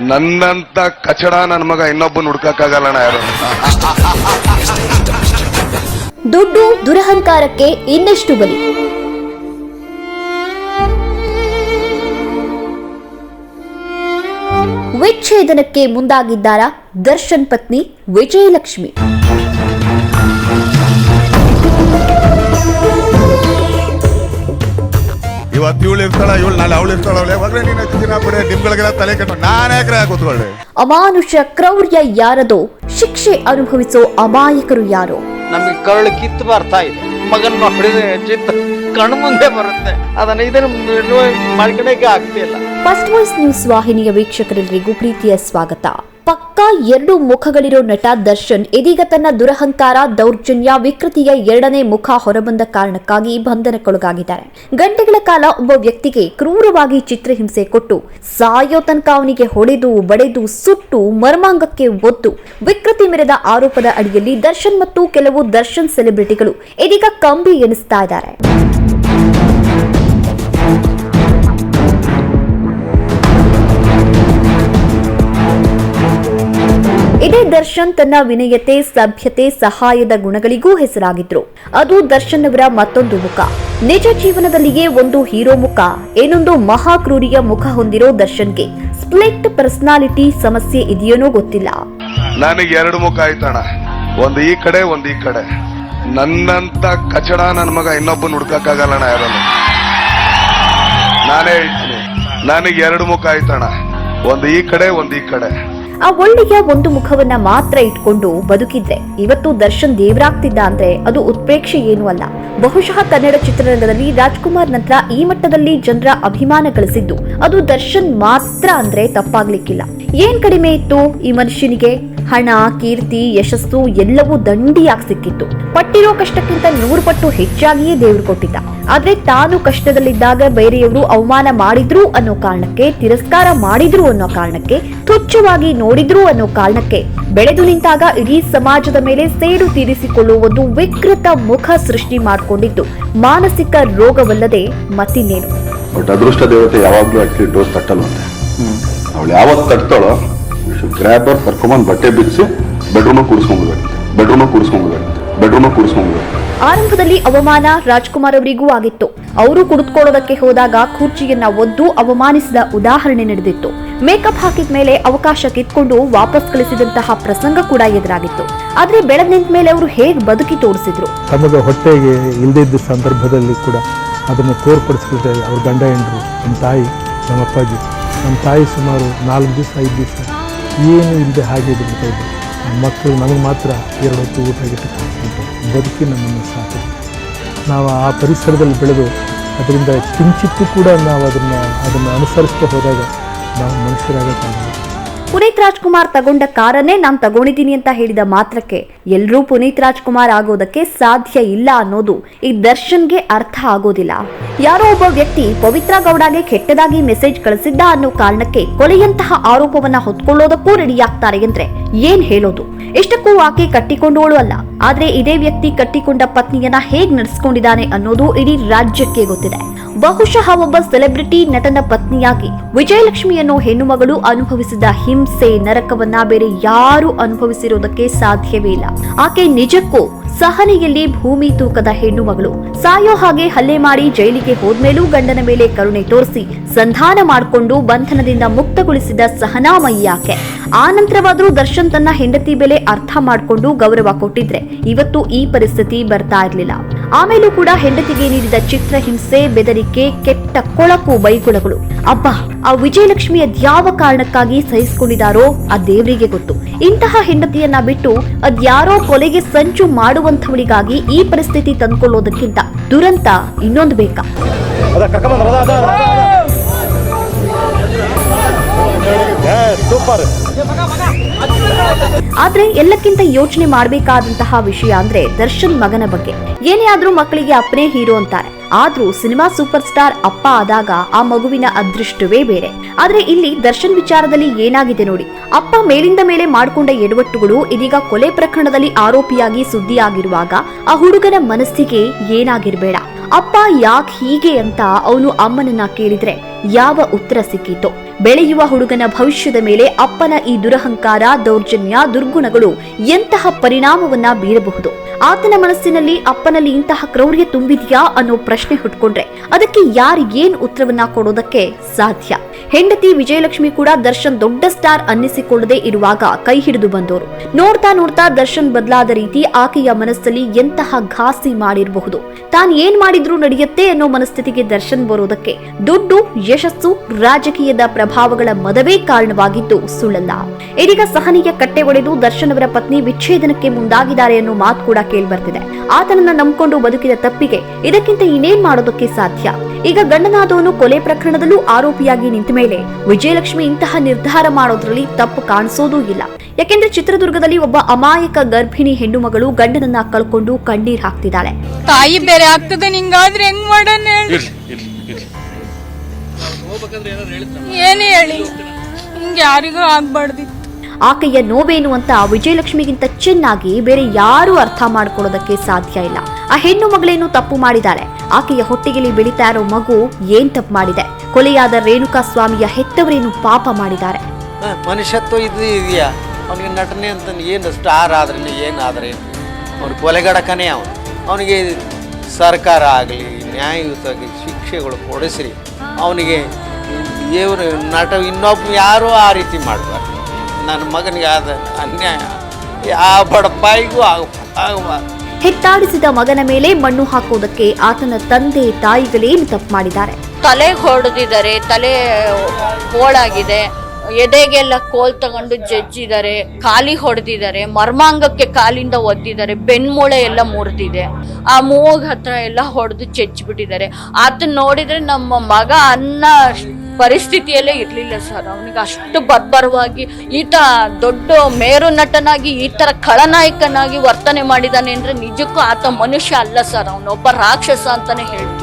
ನನ್ನಂತ ಕಚಡ ನನ್ನ ಮಗ ಇನ್ನೊಬ್ಬ ಹುಡ್ಕಕ್ಕಾಗಲ್ಲಣ್ಣ ಯಾರು? ದುಡ್ಡು ದುರಹಂಕಾರಕ್ಕೆ ಇನ್ನಷ್ಟು ಬಲಿ? ವಿಚ್ಛೇದನಕ್ಕೆ ಮುಂದಾಗಿದ್ದಾರ ದರ್ಶನ್ ಪತ್ನಿ ವಿಜಯಲಕ್ಷ್ಮಿ? ಇವತ್ತು ಇವಳು ಇರ್ತಾಳ ಇವಳು ನಾಳೆ ಅವಳು ಇರ್ತಾಳ ಅವಳು ಯಾವಾಗಲೇ ನೀನು ದಿನ ಬಿಡಿ ನಿಮ್ಗಳಿಗೆಲ್ಲ ತಲೆ ಕೆಟ್ಟು ನಾನೇ ಯಾಕ್ರೆ ಕೂತ್ಕೊಳ್ಳಿ. ಅಮಾನುಷ ಕ್ರೌರ್ಯ ಯಾರದೋ? ಶಿಕ್ಷೆ ಅನುಭವಿಸೋ ಅಮಾಯಕರು ಯಾರೋ? ನಮಗೆ ಕರಳು ಕಿತ್ತು ಬರ್ತಾ ಇದೆ. ಮಗನ ಹೊಡೆದ ಚಿತ್ತ ಕಣ್ಣು ಮುಂದೆ ಬರುತ್ತೆ. ಅದನ್ನ ಇದನ್ನು ಮಾಡ್ಕೊಳಕ್ಕೆ ಆಗ್ತಿಲ್ಲ. ಫಸ್ಟ್ ವಾಯ್ಸ್ ನ್ಯೂಸ್ ವಾಹಿನಿಯ ವೀಕ್ಷಕರೆಲ್ಲರಿಗೂ ಪ್ರೀತಿಯ ಸ್ವಾಗತ. ಪಕ್ಕಾ ಎರಡು ಮುಖಗಳಿರೋ ನಟ ದರ್ಶನ್, ಇದೀಗ ತನ್ನ ದುರಹಂಕಾರ, ದೌರ್ಜನ್ಯ, ವಿಕೃತಿಯ ಎರಡನೇ ಮುಖ ಹೊರಬಂದ ಕಾರಣಕ್ಕಾಗಿ ಬಂಧನಕ್ಕೊಳಗಾಗಿದ್ದಾರೆ. ಗಂಟೆಗಳ ಕಾಲ ಒಬ್ಬ ವ್ಯಕ್ತಿಗೆ ಕ್ರೂರವಾಗಿ ಚಿತ್ರಹಿಂಸೆ ಕೊಟ್ಟು, ಸಾಯೋ ತನಕ ಅವನಿಗೆ ಹೊಡೆದು, ಬಡೆದು, ಸುಟ್ಟು, ಮರ್ಮಾಂಗಕ್ಕೆ ಒತ್ತು ವಿಕೃತಿ ಮೆರೆದ ಆರೋಪದ ಅಡಿಯಲ್ಲಿ ದರ್ಶನ್ ಮತ್ತು ಕೆಲವು ದರ್ಶನ್ ಸೆಲೆಬ್ರಿಟಿಗಳು ಇದೀಗ ಕಂಬಿ ಎನಿಸ್ತಾ ಇದ್ದಾರೆ. ದರ್ಶನ್ ತನ್ನ ವಿನಯತೆ, ಸಭ್ಯತೆ, ಸಹಾಯದ ಗುಣಗಳಿಗೂ ಹೆಸರಾಗಿದ್ರು. ಅದು ದರ್ಶನ್ ಅವರ ಮತ್ತೊಂದು ಮುಖ. ನಿಜ ಜೀವನದಲ್ಲಿಯೇ ಒಂದು ಹೀರೋ ಮುಖ. ಏನೊಂದು ಮಹಾಕ್ರೂರಿಯ ಮುಖ ಹೊಂದಿರೋ ದರ್ಶನ್ಗೆ ಸ್ಪ್ಲಿಟ್ ಪರ್ಸನಾಲಿಟಿ ಸಮಸ್ಯೆ ಇದೆಯೇನೋ ಗೊತ್ತಿಲ್ಲ. ನನಗೆ ಎರಡು ಮುಖ ಆಯ್ತಣ್ಣ ಒಂದು ಈ ಕಡೆ, ಒಂದು ಈ ಕಡೆ. ನನ್ನಂತ ಕಚಡ ನನ್ನ ಮಗ ಇನ್ನೊಬ್ಬ ಹುಡ್ಕಕ್ಕಾಗಲ್ಲಣ್ಣ ಯಾರನ್ನು. ನಾನೇ ಹೇಳ್ತೀನಿ. ನನಗೆ ಎರಡು ಮುಖ ಆಯ್ತಣ್ಣ ಒಂದು ಈ ಕಡೆ, ಒಂದು ಈ ಕಡೆ. ಆ ಒಳ್ಳೆಯ ಒಂದು ಮುಖವನ್ನ ಮಾತ್ರ ಇಟ್ಕೊಂಡು ಬದುಕಿದ್ರೆ ಇವತ್ತು ದರ್ಶನ್ ದೇವರಾಗ್ತಿದ್ದ ಅಂದ್ರೆ ಅದು ಉತ್ಪ್ರೇಕ್ಷೆ ಏನು ಅಲ್ಲ. ಬಹುಶಃ ಕನ್ನಡ ಚಿತ್ರರಂಗದಲ್ಲಿ ರಾಜ್ಕುಮಾರ್ ನಂತರ ಈ ಮಟ್ಟದಲ್ಲಿ ಜನರ ಅಭಿಮಾನ ಗಳಿಸಿದ್ದು. ಅದು ದರ್ಶನ್ ಮಾತ್ರ ಅಂದ್ರೆ ತಪ್ಪಾಗ್ಲಿಕ್ಕಿಲ್ಲ. ಏನ್ ಕಡಿಮೆ ಇತ್ತು ಈ ಮನುಷ್ಯನಿಗೆ? ಹಣ ಕೀರ್ತಿ ಯಶಸ್ಸು ಎಲ್ಲವೂ ದಂಡಿಯಾಗಿ ಸಿಕ್ಕಿತ್ತು. ಪಟ್ಟಿರೋ ಕಷ್ಟಕ್ಕಿಂತ ನೂರು ಪಟ್ಟು ಹೆಚ್ಚಾಗಿಯೇ ದೇವ್ರು ಕೊಟ್ಟಿದ್ದ. ಆದ್ರೆ ತಾನು ಕಷ್ಟದಲ್ಲಿದ್ದಾಗ ಬೇರೆಯವರು ಅವಮಾನ ಮಾಡಿದ್ರು ಅನ್ನೋ ಕಾರಣಕ್ಕೆ ತಿರಸ್ಕಾರ ಮಾಡಿದ್ರು ಅನ್ನೋ ಕಾರಣಕ್ಕೆ ತುಚ್ಛವಾಗಿ ನೋಡಿದ್ರು ಅನ್ನೋ ಕಾರಣಕ್ಕೆ. ಬೆಳೆದು ನಿಂತಾಗ ಇಡೀ ಸಮಾಜದ ಮೇಲೆ ಸೇಡು ತೀರಿಸಿಕೊಳ್ಳುವ ಒಂದು ವಿಕೃತ ಮುಖ ಸೃಷ್ಟಿ ಮಾಡಿಕೊಂಡಿದ್ದು. ಮಾನಸಿಕ ರೋಗವಲ್ಲದೆ ಮತ್ತಿನ್ನೇನು? ಬಟ್ ಅದೃಷ್ಟ ದೇವತೆ ಯಾವಾಗ್ಲೂ ಡೋಸ್ ತಟ್ಟಲ್ವಂತೆ. ಅವಳು ಯಾವತ್ತು ತಟ್ತಾಳೋ ಗ್ರ್ಯಾಬರ್ ಕರ್ಕೊಂಬಂದು ಬಟ್ಟೆ ಬಿಚ್ಚಿ ಬೆಡ್ರೂಮ್ ಕೂಡಿಸ್ಕೊಂಡ್ಬಿಡ್ಬೇಕು ಬೆಡ್ರೂಮ್ ಕೂಡಿಸ್ಕೊಂಡ್ಬಿಡ್ಬೇಕು ಬೆಡ್ರೂಮ್ ಕೂಡಿಸ್ಕೊಂಡ್ಬಿಡ್ಬೇಕು ಆರಂಭದಲ್ಲಿ ಅವಮಾನ ರಾಜ್ಕುಮಾರ್ ಅವರಿಗೂ ಆಗಿತ್ತು. ಅವರು ಕುಡಿದುಕೊಳ್ಳೋದಕ್ಕೆ ಹೋದಾಗ ಕುರ್ಚಿಯನ್ನ ಒದ್ದು ಅವಮಾನಿಸಿದ ಉದಾಹರಣೆ ನಡೆದಿತ್ತು. ಮೇಕಪ್ ಹಾಕಿದ ಮೇಲೆ ಅವಕಾಶ ಕಿತ್ಕೊಂಡು ವಾಪಸ್ ಕಳಿಸಿದಂತಹ ಪ್ರಸಂಗ ಕೂಡ ಎದುರಾಗಿತ್ತು. ಆದ್ರೆ ಬೆಳೆದ್ ನಿಂತ ಮೇಲೆ ಅವರು ಹೇಗ್ ಬದುಕಿ ತೋರಿಸಿದ್ರು? ತಮಗೆ ಹೊಟ್ಟೆಗೆ ಇಲ್ಲದಿದ್ದ ಸಂದರ್ಭದಲ್ಲಿ ಕೂಡ ಅದನ್ನು ತೋರ್ಪಡಿಸ್ಬಿಟ್ರೆ ಅವ್ರ ಗಂಡ ಹೆಂಡರು ನಮ್ಮ ತಾಯಿ ನಮ್ಮ ಅಪ್ಪಾಜಿ. ನಮ್ಮ ತಾಯಿ ಸುಮಾರು ನಾಲ್ಕು ದಿವಸ ಐದು ದಿವಸ. ಏನು ಇಲ್ಲದೆ ಹಾಗೆ ಬಿಡ್ತಾ ಇದ್ದರು ಮಕ್ಕಳು ನಮಗೆ ಮಾತ್ರ ಎರಡು ಹೊತ್ತು ಊಟ ಆಗಿಟ್ಟು ಬದುಕಿ ನಮ್ಮನ್ನು ಸಾಕು. ನಾವು ಆ ಪರಿಸರದಲ್ಲಿ ಬೆಳೆದು ಅದರಿಂದ ಕಿಂಚಿತ್ತೂ ಕೂಡ ನಾವು ಅದನ್ನು ಅದನ್ನು ಅನುಸರಿಸ್ತಾ ಹೋದಾಗ ನಾವು ಮನುಷ್ಯರಾಗಕ್ಕಾಗಲ್ಲ. ಪುನೀತ್ ರಾಜ್ಕುಮಾರ್ ತಗೊಂಡ ಕಾರನ್ನೇ ನಾನ್ ತಗೊಂಡಿದ್ದೀನಿ ಅಂತ ಹೇಳಿದ ಮಾತ್ರಕ್ಕೆ ಎಲ್ರೂ ಪುನೀತ್ ರಾಜ್ಕುಮಾರ್ ಆಗೋದಕ್ಕೆ ಸಾಧ್ಯ ಇಲ್ಲ ಅನ್ನೋದು ಈ ದರ್ಶನ್ಗೆ ಅರ್ಥ ಆಗೋದಿಲ್ಲ. ಯಾರೋ ಒಬ್ಬ ವ್ಯಕ್ತಿ ಪವಿತ್ರ ಗೌಡಗೆ ಕೆಟ್ಟದಾಗಿ ಮೆಸೇಜ್ ಕಳಿಸಿದ್ದ ಅನ್ನೋ ಕಾರಣಕ್ಕೆ ಕೊಲೆಯಂತಹ ಆರೋಪವನ್ನ ಹೊತ್ಕೊಳ್ಳೋದಕ್ಕೂ ರೆಡಿಯಾಗ್ತಾರೆ ಅಂದ್ರೆ ಏನ್ ಹೇಳೋದು? ಇಷ್ಟಕ್ಕೂ ಆಕೆ ಕಟ್ಟಿಕೊಂಡವಳು ಅಲ್ಲ. ಆದ್ರೆ ಇದೇ ವ್ಯಕ್ತಿ ಕಟ್ಟಿಕೊಂಡ ಪತ್ನಿಯನ್ನ ಹೇಗ್ ನಡೆಸ್ಕೊಂಡಿದ್ದಾನೆ ಅನ್ನೋದು ಇಡೀ ರಾಜ್ಯಕ್ಕೆ ಗೊತ್ತಿದೆ. ಬಹುಶಃ ಒಬ್ಬ ಸೆಲೆಬ್ರಿಟಿ ನಟನ ಪತ್ನಿಯಾಗಿ ವಿಜಯಲಕ್ಷ್ಮಿಯನ್ನು ಹೆಣ್ಣುಮಗಳು ಹೆಣ್ಣು ಮಗಳು ಅನುಭವಿಸಿದ ಹಿಂಸೆ ನರಕವನ್ನ ಬೇರೆ ಯಾರು ಅನುಭವಿಸಿರೋದಕ್ಕೆ ಸಾಧ್ಯವೇ ಇಲ್ಲ. ಆಕೆ ನಿಜಕ್ಕೂ ಸಹನೆಯಲ್ಲಿ ಭೂಮಿ ತೂಕದ ಹೆಣ್ಣು ಮಗಳು ಸಾಯೋ ಹಾಗೆ ಹಲ್ಲೆ ಮಾಡಿ ಜೈಲಿಗೆ ಹೋದ್ಮೇಲೂ ಗಂಡನ ಮೇಲೆ ಕರುಣೆ ತೋರಿಸಿ ಸಂಧಾನ ಮಾಡಿಕೊಂಡು ಬಂಧನದಿಂದ ಮುಕ್ತಗೊಳಿಸಿದ ಸಹನಾಮಯಿ ಆಕೆ. ಆ ನಂತರವಾದರೂ ದರ್ಶನ್ ತನ್ನ ಹೆಂಡತಿ ಬೆಲೆ ಅರ್ಥ ಮಾಡಿಕೊಂಡು ಗೌರವ ಕೊಟ್ಟಿದ್ರೆ ಇವತ್ತು ಈ ಪರಿಸ್ಥಿತಿ ಬರ್ತಾ ಇರ್ಲಿಲ್ಲ. ಆಮೇಲೂ ಕೂಡ ಹೆಂಡತಿಗೆ ನೀಡಿದ ಚಿತ್ರಹಿಂಸೆ ಬೆದರಿಕೆ, ಕೆಟ್ಟ ಕೊಳಕು ಬೈಗುಳಗಳು ಅಬ್ಬ, ಆ ವಿಜಯಲಕ್ಷ್ಮಿಯ ಯಾವ ಕಾರಣಕ್ಕಾಗಿ ಸಹಿಸಿಕೊಂಡಿದಾರೋ ಆ ದೇವರಿಗೆ ಗೊತ್ತು. ಇಂತಹ ಹೆಂಡತಿಯನ್ನ ಬಿಟ್ಟು ಅದ್ಯಾರೋ ಕೊಲೆಗೆ ಸಂಚು ಮಾಡುವಂತವಳಿಗಾಗಿ ಈ ಪರಿಸ್ಥಿತಿ ತಂದ್ಕೊಳ್ಳೋದಕ್ಕಿಂತ ದುರಂತ ಇನ್ನೊಂದು ಬೇಕಾ? ಆದ್ರೆ ಎಲ್ಲಕ್ಕಿಂತ ಯೋಚನೆ ಮಾಡಬೇಕಾದಂತಹ ವಿಷಯ ಅಂದ್ರೆ ದರ್ಶನ್ ಮಗನ ಬಗ್ಗೆ. ಏನೇ ಆದ್ರೂ ಮಕ್ಕಳಿಗೆ ಅಪ್ಪನೇ ಹೀರೋ ಅಂತಾರೆ. ಆದ್ರೂ ಸಿನಿಮಾ ಸೂಪರ್ ಸ್ಟಾರ್ ಅಪ್ಪ ಆದಾಗ ಆ ಮಗುವಿನ ಅದೃಷ್ಟವೇ ಬೇರೆ. ಆದ್ರೆ ಇಲ್ಲಿ ದರ್ಶನ್ ವಿಚಾರದಲ್ಲಿ ಏನಾಗಿದೆ ನೋಡಿ. ಅಪ್ಪ ಮೇಲಿಂದ ಮೇಲೆ ಮಾಡಿಕೊಂಡ ಎಡವಟ್ಟುಗಳು ಇದೀಗ ಕೊಲೆ ಪ್ರಕರಣದಲ್ಲಿ ಆರೋಪಿಯಾಗಿ ಸುದ್ದಿಯಾಗಿರುವಾಗ ಆ ಹುಡುಗನ ಮನಸ್ಸಿಗೆ ಏನಾಗಿರ್ಬೇಡ. ಅಪ್ಪ ಯಾಕೆ ಹೀಗೆ ಅಂತ ಅವನು ಅಮ್ಮನನ್ನ ಕೇಳಿದ್ರೆ ಯಾವ ಉತ್ತರ ಸಿಕ್ಕಿತು. ಬೆಳೆಯುವ ಹುಡುಗನ ಭವಿಷ್ಯದ ಮೇಲೆ ಅಪ್ಪನ ಈ ದುರಹಂಕಾರ, ದೌರ್ಜನ್ಯ, ದುರ್ಗುಣಗಳು ಎಂತಹ ಪರಿಣಾಮವನ್ನ ಬೀರಬಹುದು? ಆತನ ಮನಸ್ಸಿನಲ್ಲಿ ಅಪ್ಪನಲ್ಲಿ ಇಂತಹ ಕ್ರೌರ್ಯ ತುಂಬಿದೆಯಾ ಅನ್ನೋ ಪ್ರಶ್ನೆ ಹುಟ್ಕೊಂಡ್ರೆ ಅದಕ್ಕೆ ಯಾರು ಏನ್ ಉತ್ತರವನ್ನ ಕೊಡೋದಕ್ಕೆ ಸಾಧ್ಯ? ಹೆಂಡತಿ ವಿಜಯಲಕ್ಷ್ಮಿ ಕೂಡ ದರ್ಶನ್ ದೊಡ್ಡ ಸ್ಟಾರ್ ಅನ್ನಿಸಿಕೊಳ್ಳದೆ ಇರುವಾಗ ಕೈ ಹಿಡಿದು ಬಂದವರು ನೋಡ್ತಾ ನೋಡ್ತಾ ದರ್ಶನ್ ಬದಲಾದ ರೀತಿ ಆಕೆಯ ಮನಸ್ಸಲ್ಲಿ ಎಂತಹ ಘಾಸಿ ಮಾಡಿರಬಹುದು. ತಾನ್ ಏನ್ ಮಾಡಿದ್ರೂ ನಡೆಯುತ್ತೆ ಅನ್ನೋ ಮನಸ್ಥಿತಿಗೆ ದರ್ಶನ್ ಬರೋದಕ್ಕೆ ದುಡ್ಡು ಯಶಸ್ಸು ರಾಜಕೀಯದ ಪ್ರಭಾವಗಳ ಮದವೇ ಕಾರಣವಾಗಿದ್ದು ಸುಳ್ಳಲ್ಲ. ಇದೀಗ ಸಹನಿಯ ಕಟ್ಟೆ ಒಡೆದು ದರ್ಶನ್ ಅವರ ಪತ್ನಿ ವಿಚ್ಛೇದನಕ್ಕೆ ಮುಂದಾಗಿದ್ದಾರೆ ಅನ್ನೋ ಮಾತು ಕೂಡ ಕೇಳ್ಬರ್ತಿದೆ. ಆತನನ್ನ ನಂಬಿಕೊಂಡು ಬದುಕಿದ ತಪ್ಪಿಗೆ ಇದಕ್ಕಿಂತ ಇನ್ನೇನ್ ಮಾಡೋದಕ್ಕೆ ಸಾಧ್ಯ? ಈಗ ಗಂಡನಾದವನು ಕೊಲೆ ಪ್ರಕರಣದಲ್ಲೂ ಆರೋಪಿಯಾಗಿ ನಿಂತ ಮೇಲೆ ವಿಜಯಲಕ್ಷ್ಮಿ ಇಂತಹ ನಿರ್ಧಾರ ಮಾಡೋದ್ರಲ್ಲಿ ತಪ್ಪು ಕಾಣಿಸೋದೂ ಇಲ್ಲ. ಯಾಕೆಂದ್ರೆ ಚಿತ್ರದುರ್ಗದಲ್ಲಿ ಒಬ್ಬ ಅಮಾಯಕ ಗರ್ಭಿಣಿ ಹೆಣ್ಣು ಮಗಳು ಗಂಡನನ್ನ ಕಳ್ಕೊಂಡು ಕಣ್ಣೀರ್ ಹಾಕ್ತಿದ್ದಾಳೆ. ತಾಯಿ ಬೇರೆ ಆಗ್ತದೆ ನಿಂಗಾದ್ರೆ ಹೆಂಗ್ ಮಾಡೋಣ? ಏನೇ ಹೇಳಿ. ಹಿಂಗೆ ಯಾರಿಗೂ ಆಗ್ಬಾರ್ದಿತ್ತು. ಆಕೆಯ ನೋವೇನು ಅಂತ ವಿಜಯಲಕ್ಷ್ಮಿಗಿಂತ ಚೆನ್ನಾಗಿ ಬೇರೆ ಯಾರೂ ಅರ್ಥ ಮಾಡ್ಕೊಳ್ಳೋದಕ್ಕೆ ಸಾಧ್ಯ ಇಲ್ಲ. ಆ ಹೆಣ್ಣು ಮಗಳೇನು ತಪ್ಪು ಮಾಡಿದಾಳೆ? ಆಕೆಯ ಹೊಟ್ಟೆಗೆಲಿ ಬೆಳೀತಾ ಇರೋ ಮಗು ಏನ್ ತಪ್ಪು ಮಾಡಿದೆ? ಕೊಲೆಯಾದ ರೇಣುಕಾ ಸ್ವಾಮಿಯ ಹೆತ್ತವರೇನು ಪಾಪ ಮಾಡಿದ್ದಾರೆ? ಮನುಷ್ಯತ್ವ ಇದು ಇದೆಯಾ? ಅವನಿಗೆ ನಟನೆ ಅಂತ ಏನು ಸ್ಟಾರ್ ಆದ್ರೆ ಏನಾದ್ರೆ ಅವನು ಕೊಲೆಗಡಕನೇ ಅವನು. ಅವನಿಗೆ ಸರ್ಕಾರ ಆಗಲಿ ನ್ಯಾಯಯುತವಾಗಿ ಶಿಕ್ಷೆಗಳು ಕೊಡಿಸ್ರಿ. ಅವನಿಗೆ ಇವರು ನಟ ಇನ್ನೊಬ್ಬ ಯಾರು ಆ ರೀತಿ ಮಾಡಬಾರ್ದು. ನನ್ನ ಮಗನಿಗೆ ಆದ ಅನ್ಯಾಯ. ಯಾವ ಬಡಪಾಯಿಗೂ ಆಗ ಆಗಬಾರ್ದು ಹೆತ್ತಾಡಿಸಿದ ಮಗನ ಮೇಲೆ ಮಣ್ಣು ಹಾಕೋದಕ್ಕೆ ಆತನ ತಂದೆ ತಾಯಿಗಳೇನು ತಪ್ಪು ಮಾಡಿದ್ದಾರೆ. ತಲೆ ಹೊಡೆದಿದ್ದಾರೆ ತಲೆ ಹೋಳಾಗಿದೆ. ಎದೆಗೆಲ್ಲ ಕೋಲ್ ತಗೊಂಡು ಜಜ್ಜಿದ್ದಾರೆ ಕಾಲಿ ಹೊಡೆದಿದ್ದಾರೆ ಮರ್ಮಾಂಗಕ್ಕೆ ಕಾಲಿಂದ ಒದ್ದಿದ್ದಾರೆ ಬೆನ್ಮೂಳೆ ಎಲ್ಲ ಮುರಿದಿದೆ. ಆ ಮೂಗ್ ಹತ್ರ ಎಲ್ಲ ಹೊಡೆದು ಚೆಚ್ಚಿಬಿಟ್ಟಿದ್ದಾರೆ. ಆತನ ನೋಡಿದ್ರೆ ನಮ್ಮ ಮಗ ಅನ್ನ ಪರಿಸ್ಥಿತಿಯಲ್ಲೇ ಇರಲಿಲ್ಲ ಸರ್. ಅವನಿಗೆ ಅಷ್ಟು ಬರ್ಬರವಾಗಿ ಈತ ದೊಡ್ಡ ಮೇರು ನಟನಾಗಿ, ಈ ಥರ ಖಳನಾಯಕನಾಗಿ ವರ್ತನೆ ಮಾಡಿದಾನೆ ಅಂದರೆ ನಿಜಕ್ಕೂ ಆತ ಮನುಷ್ಯ ಅಲ್ಲ ಸರ್. ಅವನೊಬ್ಬ ರಾಕ್ಷಸ ಅಂತಾನೆ ಹೇಳ್ತೀನಿ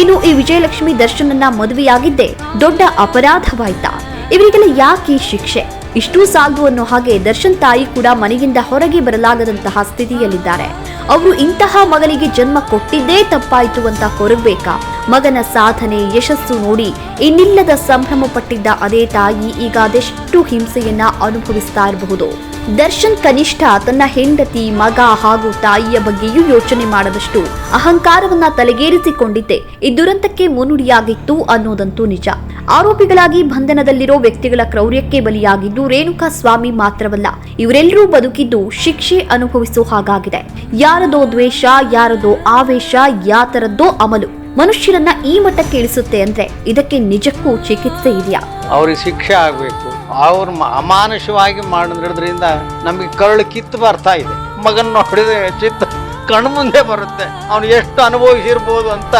ಇನ್ನು ಈ ವಿಜಯಲಕ್ಷ್ಮಿ ದರ್ಶನನ್ನ ಮದುವೆಯಾಗಿದ್ದೆ ದೊಡ್ಡ ಅಪರಾಧವಾಯ್ತಾ. ಇವರಿಗೆಲ್ಲ ಯಾಕೆ ಶಿಕ್ಷೆ? ಇಷ್ಟು ಸಾಲದು ಅನ್ನೋ ಹಾಗೆ ದರ್ಶನ್ ತಾಯಿ ಕೂಡ ಮನೆಯಿಂದ ಹೊರಗೆ ಬರಲಾಗದಂತಹ ಸ್ಥಿತಿಯಲ್ಲಿದ್ದಾರೆ. ಅವರು ಇಂತಹ ಮಗನಿಗೆ ಜನ್ಮ ಕೊಟ್ಟಿದ್ದೇ ತಪ್ಪಾಯಿತು ಅಂತ ಕೊರಗಬೇಕಾ ಮಗನ ಸಾಧನೆ, ಯಶಸ್ಸು ನೋಡಿ ಇನ್ನಿಲ್ಲದ ಸಂಭ್ರಮ ಪಟ್ಟಿದ್ದ ಅದೇ ತಾಯಿ ಈಗ ಅದೆಷ್ಟು ಹಿಂಸೆಯನ್ನ ಅನುಭವಿಸ್ತಾ ಇರಬಹುದು. ದರ್ಶನ್ ಕನಿಷ್ಠ ತನ್ನ ಹೆಂಡತಿ, ಮಗ ಹಾಗೂ ತಾಯಿಯ ಬಗ್ಗೆಯೂ ಯೋಚನೆ ಮಾಡದಷ್ಟು ಅಹಂಕಾರವನ್ನ ತಲೆಗೇರಿಸಿಕೊಂಡಿದ್ದೆ. ಈ ದುರಂತಕ್ಕೆ ಮುನ್ನುಡಿಯಾಗಿತ್ತು ಅನ್ನೋದಂತೂ ನಿಜ. ಆರೋಪಿಗಳಾಗಿ ಬಂಧನದಲ್ಲಿರೋ ವ್ಯಕ್ತಿಗಳ ಕ್ರೌರ್ಯಕ್ಕೆ ಬಲಿಯಾಗಿದ್ದು ರೇಣುಕಾ ಸ್ವಾಮಿ ಮಾತ್ರವಲ್ಲ, ಇವರೆಲ್ಲರೂ ಬದುಕಿದ್ದು ಶಿಕ್ಷೆ ಅನುಭವಿಸೋ ಹಾಗಾಗಿದೆ. ಯಾರದೋ ದ್ವೇಷ, ಯಾರದೋ ಆವೇಶ, ಯಾತರದ್ದೋ ಅಮಲು. ಮನುಷ್ಯರನ್ನ ಈ ಮಟ್ಟಕ್ಕೆ ಇಳಿಸುತ್ತೆ ಅಂದ್ರೆ ಇದಕ್ಕೆ ನಿಜಕ್ಕೂ ಚಿಕಿತ್ಸೆ ಇದೆಯಾ? ಅವ್ರಿಗೆ ಶಿಕ್ಷೆ ಆಗಬೇಕು. ಅವ್ರ ಅಮಾನುಷವಾಗಿ ಮಾಡಿದ್ರಿಂದ ನಮಗೆ ಕರಳು ಕಿತ್ತು ಬರ್ತಾ ಇದೆ. ಮಗನ ನೋಡಿದ್ರೆ ಚಿತ್ತ ಕಣ್ಮುಂದೆ ಬರುತ್ತೆ. ಅವನು ಎಷ್ಟು ಅನುಭವಿಸಿರ್ಬೋದು ಅಂತ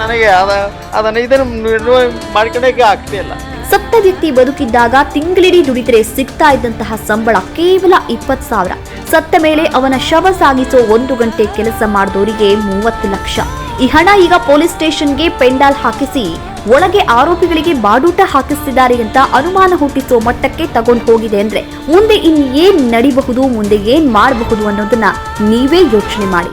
ನನಗೆ ಅದ, ಅದನ್ನು ಇದನ್ನು ಮಾಡ್ಕೊಳಕ್ಕೆ ಆಗ್ತಿಲ್ಲ ಸತ್ತ ವ್ಯಕ್ತಿ ಬದುಕಿದ್ದಾಗ ತಿಂಗಳಿಡೀ ದುಡಿದರೆ ಸಿಗ್ತಾ ಇದ್ದಂತಹ ಸಂಬಳ ಕೇವಲ ಇಪ್ಪತ್ತು ಸಾವಿರ. ಸತ್ತ ಮೇಲೆ ಅವನ ಶವ ಸಾಗಿಸೋ ಒಂದು ಗಂಟೆ ಕೆಲಸ ಮಾಡಿದವರಿಗೆ ಮೂವತ್ತು ಲಕ್ಷ. ಈ ಹಣ ಈಗ ಪೊಲೀಸ್ ಸ್ಟೇಷನ್ಗೆ ಪೆಂಡಾಲ್ ಹಾಕಿಸಿ, ಒಳಗೆ ಆರೋಪಿಗಳಿಗೆ ಬಾಡೂಟ ಹಾಕಿಸ್ತಿದ್ದಾರೆ ಅಂತ ಅನುಮಾನ ಹುಟ್ಟಿಸೋ ಮಟ್ಟಕ್ಕೆ ತಗೊಂಡು ಹೋಗಿದೆ ಅಂದ್ರೆ ಮುಂದೆ ಇನ್ನೇನ್ ಏನ್ ನಡಿಬಹುದು, ಮುಂದೆ ಏನ್ ಮಾಡಬಹುದು ಅನ್ನೋದನ್ನ ನೀವೇ ಯೋಚನೆ ಮಾಡಿ.